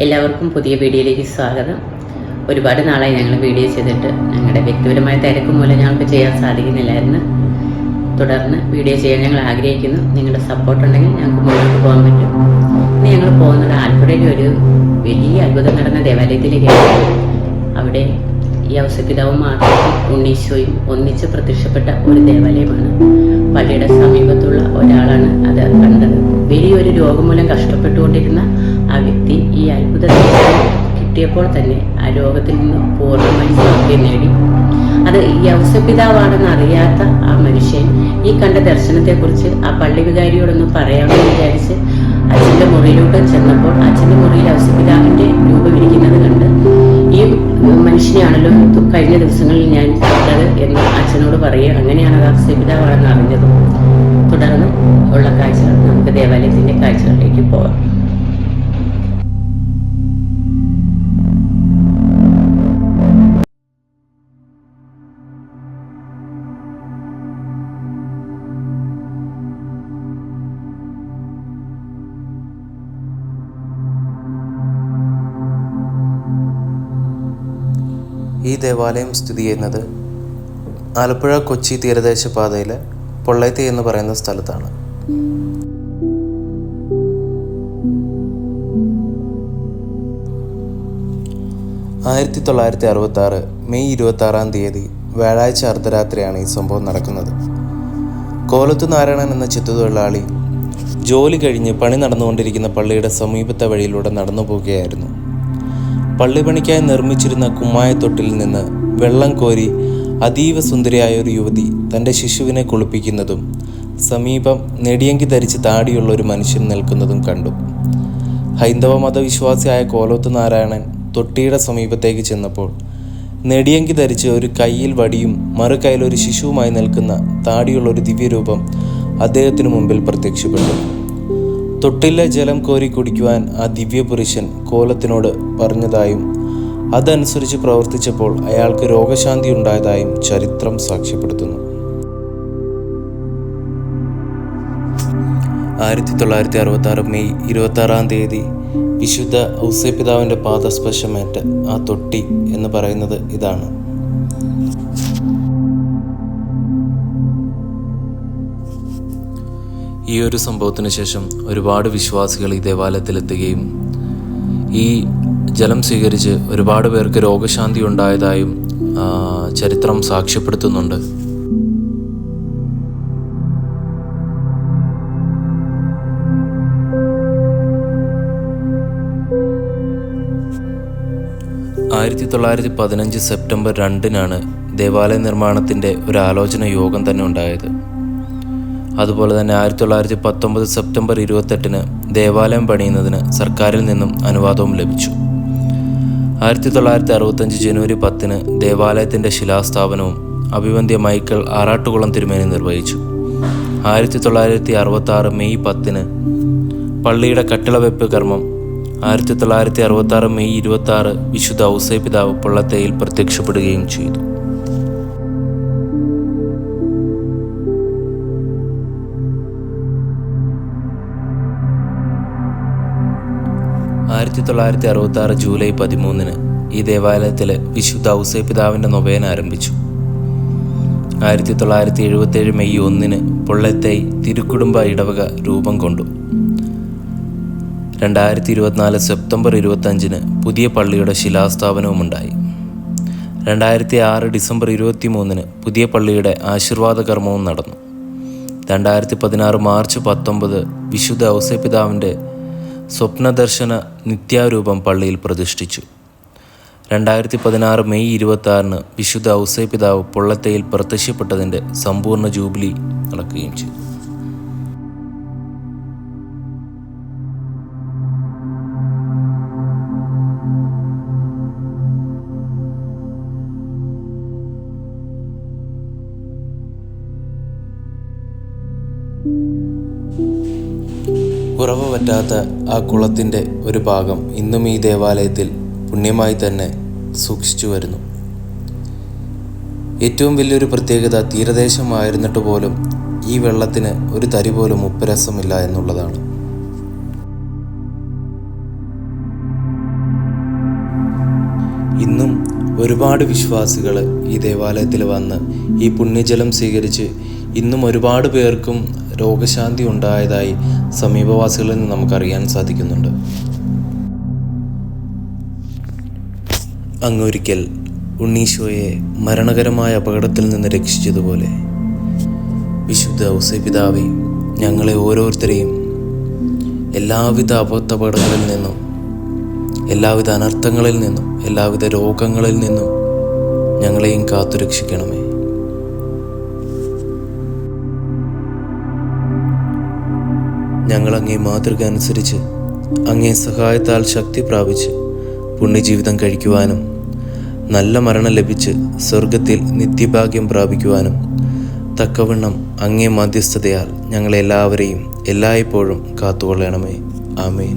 എല്ലാവർക്കും പുതിയ വീഡിയോയിലേക്ക് സ്വാഗതം. ഒരുപാട് നാളായി ഞങ്ങൾ വീഡിയോ ചെയ്തിട്ട് ഞങ്ങളുടെ വ്യക്തിപരമായ തിരക്ക് മൂലം ഞങ്ങൾക്ക് ചെയ്യാൻ സാധിക്കുന്നില്ലായിരുന്നു. തുടർന്ന് വീഡിയോ ചെയ്യാൻ ഞങ്ങൾ ആഗ്രഹിക്കുന്നു. നിങ്ങളുടെ സപ്പോർട്ട് ഉണ്ടെങ്കിൽ ഞങ്ങൾക്ക് മുന്നോട്ട് പോകാൻ പറ്റും. ഇന്ന് ഞങ്ങൾ പോകുന്നത് ആലപ്പുഴയിൽ ഒരു വലിയ അത്ഭുതം നടന്ന ദേവാലയത്തിലേക്കാണ് അവിടെ ഈ ഔസപിതാവും മാതാവും ഉണ്ണീശോയും ഒന്നിച്ച് പ്രത്യക്ഷപ്പെട്ട ഒരു ദേവാലയമാണ്. പള്ളിയുടെ സമീപത്തുള്ള ഒരാളാണ് അത് കണ്ടത്. വലിയൊരു രോഗം മൂലം കഷ്ടപ്പെട്ടുകൊണ്ടിരുന്ന ആ വ്യക്തി ഈ അത്ഭുത കിട്ടിയപ്പോൾ തന്നെ ആ രോഗത്തിൽ നിന്ന് പൂർണമായി സൗഖ്യം നേടി. അത് ഈ അവസപിതാവാണെന്ന് അറിയാത്ത ആ മനുഷ്യൻ ഈ കണ്ട ദർശനത്തെക്കുറിച്ച് ആ പള്ളി വികാരിയോടൊന്ന് പറയാമെന്ന് വിചാരിച്ച് അച്ഛന്റെ മുറിയിലോട്ട് ചെന്നപ്പോൾ അച്ഛന്റെ മുറിയിൽ അവസപിതാവിന്റെ രൂപം ഇരിക്കുന്നത് കണ്ട് ഈ മനുഷ്യനെയാണല്ലോ കഴിഞ്ഞ ദിവസങ്ങളിൽ ഞാൻ കണ്ടത് എന്ന് അച്ഛനോട് പറയുക അങ്ങനെയാണ് അത് ഔസപിതാവാണെന്ന് അറിഞ്ഞത്. തുടർന്ന് ഉള്ള കാഴ്ചകൾ നമുക്ക് ദേവാലയത്തിന്റെ കാഴ്ചകളിലേക്ക് പോകാം. ഈ ദേവാലയം സ്ഥിതി ചെയ്യുന്നത് ആലപ്പുഴ കൊച്ചി തീരദേശ പാതയിലെ പൊള്ളൈത്തി എന്ന് പറയുന്ന സ്ഥലത്താണ്. ആയിരത്തി തൊള്ളായിരത്തി അറുപത്തി ആറ് മെയ് ഇരുപത്തി ആറാം തീയതി വ്യാഴാഴ്ച അർദ്ധരാത്രിയാണ് ഈ സംഭവം നടക്കുന്നത്. കോലത്തു നാരായണൻ എന്ന ചെത്തുതൊഴിലാളി ജോലി കഴിഞ്ഞ് പണി നടന്നുകൊണ്ടിരിക്കുന്ന പള്ളിയുടെ സമീപത്തെ വഴിയിലൂടെ നടന്നു പോവുകയായിരുന്നു പള്ളിപ്പണിക്കായി നിർമ്മിച്ചിരുന്ന കുമ്മായത്തൊട്ടിൽ നിന്ന് വെള്ളം കോരി അതീവ സുന്ദരിയായ ഒരു യുവതി തന്റെ ശിശുവിനെ കുളിപ്പിക്കുന്നതും സമീപം നെടിയങ്കി ധരിച്ച് താടിയുള്ള ഒരു മനുഷ്യൻ നിൽക്കുന്നതും കണ്ടു. ഹൈന്ദവ മതവിശ്വാസിയായ കോലോത്ത് നാരായണൻ തൊട്ടിയുടെ സമീപത്തേക്ക് ചെന്നപ്പോൾ നെടിയങ്കി ധരിച്ച് ഒരു കയ്യിൽ വടിയും മറു കയ്യിൽ ഒരു ശിശുവുമായി നിൽക്കുന്ന താടിയുള്ള ഒരു ദിവ്യരൂപം അദ്ദേഹത്തിനു മുമ്പിൽ പ്രത്യക്ഷപ്പെട്ടു. തൊട്ടിലെ ജലം കോരി കുടിക്കുവാൻ ആ ദിവ്യപുരുഷൻ കോലത്തിനോട് പറഞ്ഞതായും അതനുസരിച്ച് പ്രവർത്തിച്ചപ്പോൾ അയാൾക്ക് രോഗശാന്തി ഉണ്ടായതായും ചരിത്രം സാക്ഷ്യപ്പെടുത്തുന്നു. ആയിരത്തി തൊള്ളായിരത്തി അറുപത്തി ആറ് മെയ് ഇരുപത്തി ആറാം തീയതി വിശുദ്ധ ഔസേപിതാവിന്റെ പാദസ്പർശമേറ്റ ആ തൊട്ടി എന്ന് പറയുന്നത് ഇതാണ്. ഈ ഒരു സംഭവത്തിന് ശേഷം ഒരുപാട് വിശ്വാസികൾ ഈ ദേവാലയത്തിലെത്തുകയും ഈ ജലം സ്വീകരിച്ച് ഒരുപാട് പേർക്ക് രോഗശാന്തി ഉണ്ടായതായും ചരിത്രം സാക്ഷ്യപ്പെടുത്തുന്നുണ്ട്. ആയിരത്തി തൊള്ളായിരത്തി പതിനഞ്ച് സെപ്റ്റംബർ രണ്ടിനാണ് ദേവാലയ നിർമ്മാണത്തിന്റെ ഒരു ആലോചന യോഗം തന്നെ ഉണ്ടായത്. അതുപോലെ തന്നെ ആയിരത്തി തൊള്ളായിരത്തി പത്തൊമ്പത് സെപ്റ്റംബർ ഇരുപത്തെട്ടിന് ദേവാലയം പണിയുന്നതിന് സർക്കാരിൽ നിന്നും അനുവാദവും ലഭിച്ചു. ആയിരത്തി തൊള്ളായിരത്തി അറുപത്തഞ്ച് ജനുവരി പത്തിന് ദേവാലയത്തിന്റെ ശിലാസ്ഥാപനവും അഭിവന്ധ്യ മൈക്കൽ ആറാട്ടുകുളം തിരുമേനി നിർവഹിച്ചു. ആയിരത്തി തൊള്ളായിരത്തി അറുപത്തി ആറ് മെയ് പത്തിന് പള്ളിയുടെ കട്ടിളവെപ്പ് കർമ്മം ആയിരത്തി തൊള്ളായിരത്തി അറുപത്തി ആറ് മെയ് ഇരുപത്തി ആറ് വിശുദ്ധ ഔസേപിതാവ് പൊള്ളത്തേയിൽ പ്രത്യക്ഷപ്പെടുകയും ചെയ്തു. ആയിരത്തി തൊള്ളായിരത്തി അറുപത്തി ആറ് ജൂലൈ പതിമൂന്നിന് ഈ ദേവാലയത്തിൽ വിശുദ്ധ ഔസേപിതാവിന്റെ നൊവേന ആരംഭിച്ചു. ആയിരത്തി തൊള്ളായിരത്തി എഴുപത്തേഴ് മെയ് ഒന്നിന് പൊള്ളത്തൈ തിരുക്കുടുംബ ഇടവക രൂപം കൊണ്ടു. രണ്ടായിരത്തി ഇരുപത്തിനാല് സെപ്റ്റംബർ ഇരുപത്തഞ്ചിന് പുതിയ പള്ളിയുടെ ശിലാസ്ഥാപനവും ഉണ്ടായി രണ്ടായിരത്തി ആറ് ഡിസംബർ ഇരുപത്തി മൂന്നിന് പുതിയ പള്ളിയുടെ ആശീർവാദ കർമ്മവും നടന്നു. രണ്ടായിരത്തി പതിനാറ് മാർച്ച് പത്തൊമ്പത് വിശുദ്ധ ഔസപിതാവിന്റെ സ്വപ്നദർശന നിത്യാരൂപം പള്ളിയിൽ പ്രതിഷ്ഠിച്ചു. രണ്ടായിരത്തി പതിനാറ് മെയ് ഇരുപത്തി ആറിന് വിശുദ്ധ ഔസേപിതാവ് പൊള്ളത്തയിൽ പ്രത്യക്ഷപ്പെട്ടതിന്റെ സമ്പൂർണ ജൂബിലി നടക്കുകയും ചെയ്തു. കുറവ് പറ്റാത്ത ആ കുളത്തിന്റെ ഒരു ഭാഗം ഇന്നും ഈ ദേവാലയത്തിൽ പുണ്യമായി തന്നെ സൂക്ഷിച്ചു വരുന്നു. ഏറ്റവും വലിയൊരു പ്രത്യേകത തീരദേശമായിരുന്നിട്ട് പോലും ഈ വെള്ളത്തിന് ഒരു തരി പോലും ഉപ്പരസമില്ല എന്നുള്ളതാണ്. ഇന്നും ഒരുപാട് വിശ്വാസികൾ ഈ ദേവാലയത്തിൽ വന്ന് ഈ പുണ്യജലം സ്വീകരിച്ച് ഇന്നും ഒരുപാട് പേർക്കും രോഗശാന്തി ഉണ്ടായതായി സമീപവാസികളിൽ നിന്ന് നമുക്കറിയാൻ സാധിക്കുന്നുണ്ട്. അങ്ങൊരിക്കൽ ഉണ്ണീശോയെ മരണകരമായ അപകടത്തിൽ നിന്ന് രക്ഷിച്ചതുപോലെ വിശുദ്ധ ഔസപിതാവെ ഞങ്ങളെ ഓരോരുത്തരെയും എല്ലാവിധ അബദ്ധപകടങ്ങളിൽ നിന്നും എല്ലാവിധ അനർത്ഥങ്ങളിൽ നിന്നും എല്ലാവിധ രോഗങ്ങളിൽ നിന്നും ഞങ്ങളെയും കാത്തുരക്ഷിക്കണമേ. ഞങ്ങൾ അങ്ങേ മാതൃക അനുസരിച്ച് അങ്ങേ സഹായത്താൽ ശക്തി പ്രാപിച്ച് പുണ്യജീവിതം കഴിക്കുവാനും നല്ല മരണം ലഭിച്ച് സ്വർഗത്തിൽ നിത്യഭാഗ്യം പ്രാപിക്കുവാനും തക്കവണ്ണം അങ്ങേ മധ്യസ്ഥതയാൽ ഞങ്ങളെല്ലാവരെയും എല്ലായ്പ്പോഴും കാത്തുകൊള്ളണമേ. ആമേൻ.